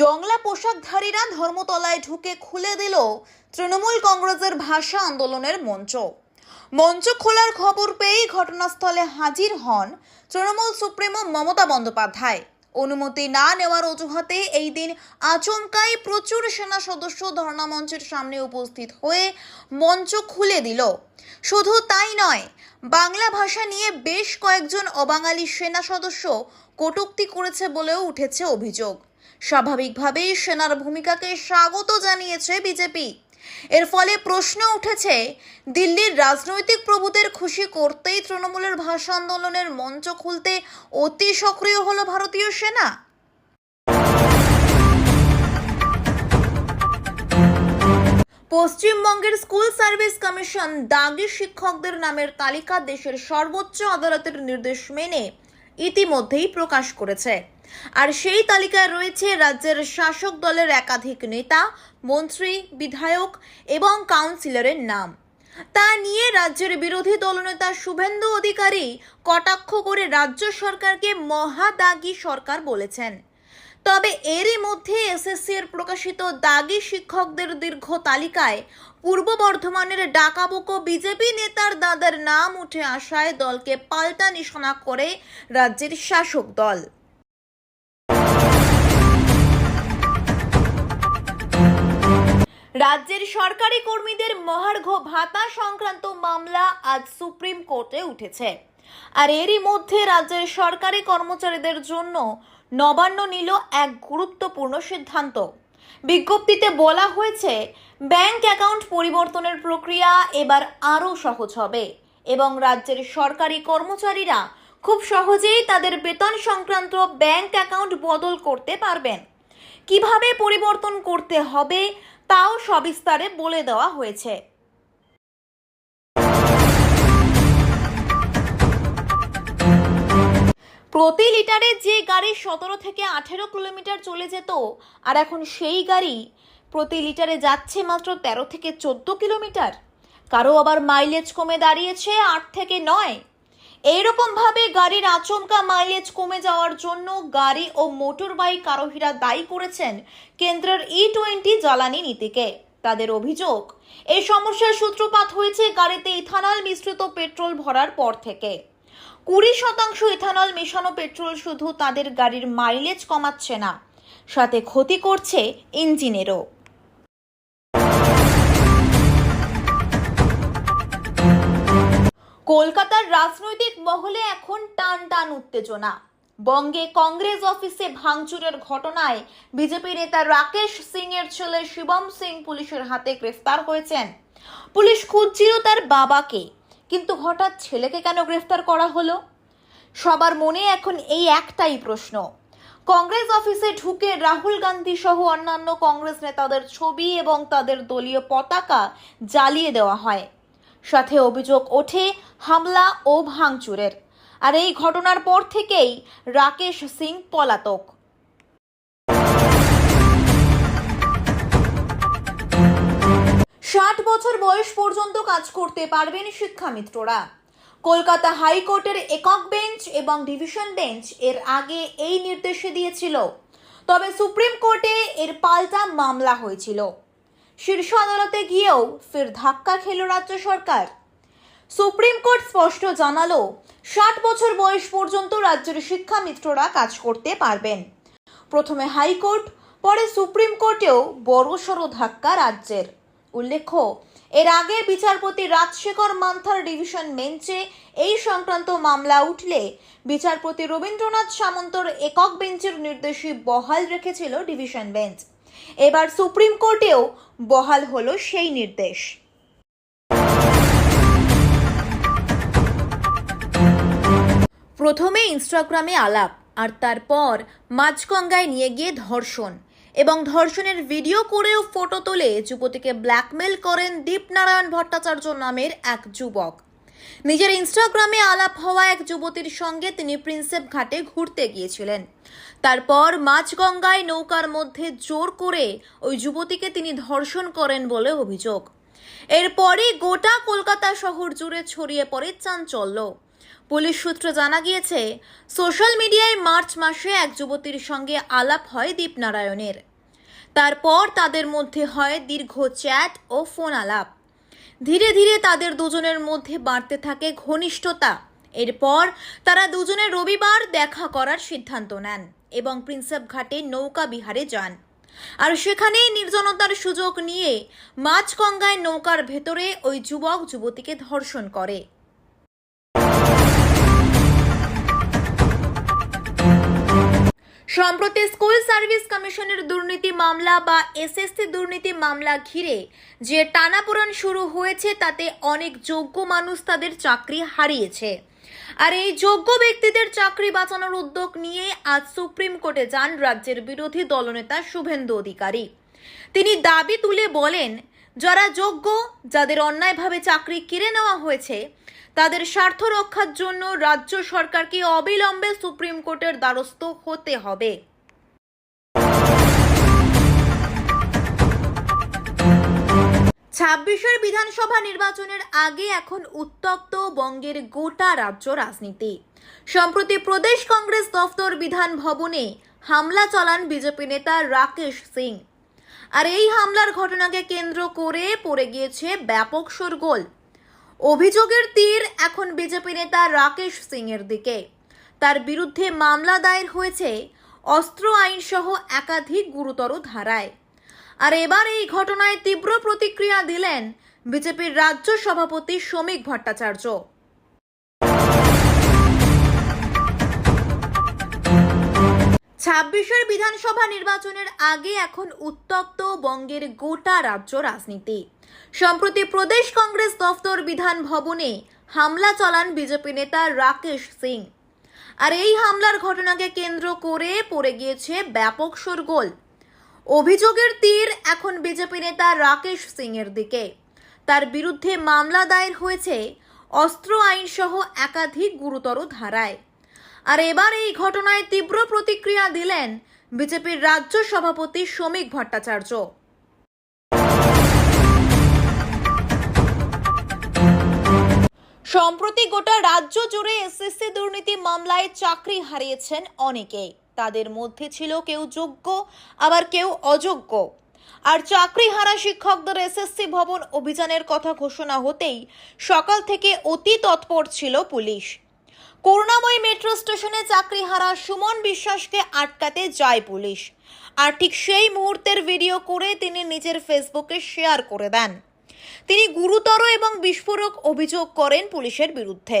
জংলা পোশাকধারীরা ধর্মতলায় ঢুকে খুলে দিল তৃণমূল কংগ্রেসের ভাষা আন্দোলনের মঞ্চ। মঞ্চ খোলার খবর পেয়েই ঘটনাস্থলে হাজির হন তৃণমূল সুপ্রিমো মমতা বন্দ্যোপাধ্যায়। অনুমতি না নেওয়ার অজুহাতে এই দিন আচমকাই প্রচুর সেনা সদস্য ধর্ণা মঞ্চের সামনে উপস্থিত হয়ে মঞ্চ খুলে দিল। শুধু তাই নয়, বাংলা ভাষা নিয়ে বেশ কয়েকজন অবাঙালি সেনা সদস্য কটূক্তি করেছে বলেও উঠেছে অভিযোগ। স্বাভাবিকভাবেই সেনার ভূমিকাকে স্বাগত জানিয়েছে বিজেপি। এর ফলে প্রশ্ন উঠেছে, দিল্লির রাজনৈতিক প্রভুদের খুশি করতেই তৃণমূলের ভাষা আন্দোলনের মঞ্চ খুলতে অতি সক্রিয় হলো ভারতীয় সেনা। পশ্চিমবঙ্গের স্কুল সার্ভিস কমিশন দাগি শিক্ষকদের নামের তালিকা দেশের সর্বোচ্চ আদালতের নির্দেশ মেনে ইতিমধ্যেই প্রকাশ করেছে। আর সেই তালিকায় রয়েছে রাজ্যের শাসক দলের একাধিক নেতা, মন্ত্রী, বিধায়ক এবং কাউন্সিলরের নাম। তা নিয়ে রাজ্যের বিরোধী দলনেতা শুভেন্দু অধিকারী কটাক্ষ করে রাজ্য সরকারকে মহাদাগী সরকার বলেছেন। তবে এরই মধ্যে এসএসসি এর প্রকাশিত দাগি শিক্ষকদের দীর্ঘ তালিকায় পূর্ব বর্ধমানের ডাকাবুকো বিজেপি নেতার দাদার নাম উঠে আসায় দলকে পাল্টা নিশানা করে রাজ্যের শাসক দল। রাজ্যের সরকারি কর্মীদের মহার্ঘ ভাতা সংক্রান্ত মামলা আজ সুপ্রিম কোর্টে উঠেছে। আর এরই মধ্যে রাজ্যের সরকারি কর্মচারীদের জন্য নবান্ন নিল এক গুরুত্বপূর্ণ সিদ্ধান্ত। বিজ্ঞপ্তিতে বলা হয়েছে, ব্যাংক অ্যাকাউন্ট পরিবর্তনের প্রক্রিয়া এবার আরও সহজ হবে এবং রাজ্যের সরকারি কর্মচারীরা খুব সহজেই তাদের বেতন সংক্রান্ত ব্যাংক অ্যাকাউন্ট বদল করতে পারবেন। কীভাবে পরিবর্তন করতে হবে তাও সবিস্তারে বলে দেওয়া হয়েছে। প্রতি লিটারে যে গাড়ি সতেরো থেকে আঠেরো কিলোমিটার চলে যেত, আর এখন সেই গাড়ি প্রতি লিটারে যাচ্ছে মাত্র তেরো থেকে চোদ্দ কিলোমিটার। কারও আবার মাইলেজ কমে দাঁড়িয়েছে আট থেকে নয়। এইরকমভাবে গাড়ির আচমকা মাইলেজ কমে যাওয়ার জন্য গাড়ি ও মোটর বাইক আরোহীরা দায়ী করেছেন কেন্দ্রের ই টোয়েন্টি জ্বালানি নীতিকে। তাদের অভিযোগ, এই সমস্যার সূত্রপাত হয়েছে গাড়িতে ইথানল মিশ্রিত পেট্রোল ভরার পর থেকে। কুড়ি শতাংশ ইথানল মেশানো পেট্রোল শুধু তাদের গাড়ির মাইলেজ কমাচ্ছে না, সাথে ক্ষতি করছে ইঞ্জিনেরও। কলকাতার রাজনৈতিক মহলে এখন টান টান উত্তেজনা। বঙ্গে কংগ্রেস অফিসে ভাঙচুরের ঘটনায় বিজেপি নেতা রাকেশ সিং এর ছেলে শিবম সিং পুলিশের হাতে গ্রেফতার হয়েছেন। পুলিশ খুঁজছিল তার বাবাকে, কিন্তু হঠাৎ ছেলেকে কেন গ্রেফতার করা হলো? সবার মনে এখন এই একটাই প্রশ্ন। কংগ্রেস অফিসে ঢুকে রাহুল গান্ধী সহ অন্যান্য কংগ্রেস নেতাদের ছবি এবং তাদের দলীয় পতাকা জ্বালিয়ে দেওয়া হয়। সাথে অভিযোগ ওঠে হামলা ও ভাঙচুরের। আর এই ঘটনার পর থেকেই রাকেশ সিং পলাতক। ষাট বছর বয়স পর্যন্ত কাজ করতে পারবেন শিক্ষামিত্ররা কলকাতা হাইকোর্টের একক বেঞ্চ এবং ডিভিশন বেঞ্চ এর আগে এই নির্দেশে দিয়েছিল। তবে সুপ্রিম কোর্টে এর পাল্টা মামলা হয়েছিল। শীর্ষ আদালতে গিয়েও ফের ধাক্কা খেল রাজ্য সরকার। সুপ্রিম কোর্ট স্পষ্ট জানালো, ষাট বছর বয়স পর্যন্ত রাজ্যের শিক্ষামিত্ররা কাজ করতে পারবেন। প্রথমে হাইকোর্ট, পরে সুপ্রিম কোর্টেও বড়সড় ধাক্কা রাজ্যের। উল্লেখ্য, এর আগে বিচারপতি রাজশেখর মান্থার ডিভিশন বেঞ্চে এই সংক্রান্ত মামলা উঠলে বিচারপতি রবীন্দ্রনাথ সামন্তর একক বেঞ্চের নির্দেশই বহাল রেখেছিল ডিভিশন বেঞ্চ। এবার সুপ্রিম কোর্টেও বহাল হলো সেই নির্দেশ। প্রথমে ইনস্টাগ্রামে আলাপ, আর তারপর মাঝগঙ্গায় নিয়ে গিয়ে ধর্ষণ। এবং ধর্ষণের ভিডিও করেও ফটো তোলে যুবতীকে ব্ল্যাকমেল করেন দীপনারায়ণ ভট্টাচার্য নামের এক যুবক। নিজের ইনস্টাগ্রামে আলাপ হওয়া এক যুবতীর সঙ্গে তিনি প্রিন্সেপ ঘাটে ঘুরতে গিয়েছিলেন। তারপর মাঝগঙ্গায় নৌকার মধ্যে জোর করে ওই যুবতীকে তিনি ধর্ষণ করেন বলে অভিযোগ। এরপরই গোটা কলকাতা শহর জুড়ে ছড়িয়ে পড়ে চাঞ্চল্য। পুলিশ সূত্রে জানা গিয়েছে, সোশ্যাল মিডিয়ায় মার্চ মাসে এক যুবতীর সঙ্গে আলাপ হয় দীপনারায়ণের। তারপর তাদের মধ্যে হয় দীর্ঘ চ্যাট ও ফোন আলাপ। ধীরে ধীরে তাদের দুজনের মধ্যে বাড়তে থাকে ঘনিষ্ঠতা। এরপর তারা দুজনে রবিবার দেখা করার সিদ্ধান্ত নেন এবং প্রিন্সেপ ঘাটে নৌকা বিহারে যান। আর সেখানেই নির্জনতার সুযোগ নিয়ে মাছকঙ্গায় নৌকার ভেতরে ওই যুবক যুবতীকে ধর্ষণ করে। সম্প্রতি স্কুল সার্ভিস কমিশনের দুর্নীতি মামলা বা এসএসসি দুর্নীতি মামলা ঘিরে যে টানাপোড়েন শুরু হয়েছে, তাতে অনেক যোগ্য মানুষ তাদের চাকরি হারিয়েছে। আর এই যোগ্য ব্যক্তিদের চাকরি বাঁচানোর উদ্যোগ নিয়ে আজ সুপ্রিম কোর্টে যান রাজ্যের বিরোধী দলনেতা শুভেন্দু অধিকারী। তিনি দাবি তুলে বলেন, যারা যোগ্য, যাদের অন্যায়ভাবে চাকরি কেড়ে নেওয়া হয়েছে তাদের স্বার্থ রক্ষার জন্য রাজ্য সরকারকে অবিলম্বে সুপ্রিম কোর্টের দ্বারস্থ হতে হবে। ছাব্বিশের বিধানসভা নির্বাচনের আগে এখন উত্তপ্ত বঙ্গের গোটা রাজ্য রাজনীতি। সম্প্রতি প্রদেশ কংগ্রেস দফতর বিধান ভবনে হামলা চালান বিজেপি নেতা রাকেশ সিং। আর এই হামলার ঘটনাকে কেন্দ্র করে পড়ে গিয়েছে ব্যাপক শোরগোল। অভিযোগের তীর এখন বিজেপি নেতা রাকেশ সিং এর দিকে। তার বিরুদ্ধে মামলা দায়ের হয়েছে অস্ত্র আইনসহ একাধিক গুরুতর ধারায়। আর এবার এই ঘটনায় তীব্র প্রতিক্রিয়া দিলেন বিজেপির রাজ্য সভাপতি শ্রমিক ভট্টাচার্য। ছাব্বিশের বিধানসভা নির্বাচনের আগে এখন উত্তপ্ত বঙ্গের গোটা রাজ্য রাজনীতি। সম্প্রতি প্রদেশ কংগ্রেস দফতর বিধান ভবনে হামলা চালান বিজেপি নেতা রাকেশ সিং। আর এই হামলার ঘটনাকে কেন্দ্র করে পড়ে গিয়েছে ব্যাপক শোরগোল। অভিযোগের তীর এখন বিজেপি নেতা রাকেশ সিং এর দিকে। তার বিরুদ্ধে মামলা দায়ের হয়েছে অস্ত্র আইন সহ একাধিক গুরুতর ধারায়। আর এবার এই ঘটনায় তীব্র প্রতিক্রিয়া দিলেন বিজেপির রাজ্য সভাপতি শ্রমিক ভট্টাচার্য। সম্প্রতি গোটা রাজ্য জুড়ে এসএসসি দুর্নীতি মামলায় চাকরি হারিয়েছেন অনেকে। তাদের মধ্যে ছিল কেউ যোগ্য, আবার কেউ অযোগ্য। আর চাকরি হারা শিক্ষকদের এসএসসি ভবন অভিযানের কথা ঘোষণা হতেই সকাল থেকে অতি তৎপর ছিল পুলিশ। করুণাময়ী মেট্রো স্টেশনে চাকরি হারা সুমন বিশ্বাসকে আটকাতে যায় পুলিশ। আর ঠিক সেই মুহূর্তের ভিডিও করে তিনি নিজের ফেসবুকে শেয়ার করে দেন। তিনি গুরুতর এবং বিস্ফোরক অভিযোগ করেন পুলিশের বিরুদ্ধে।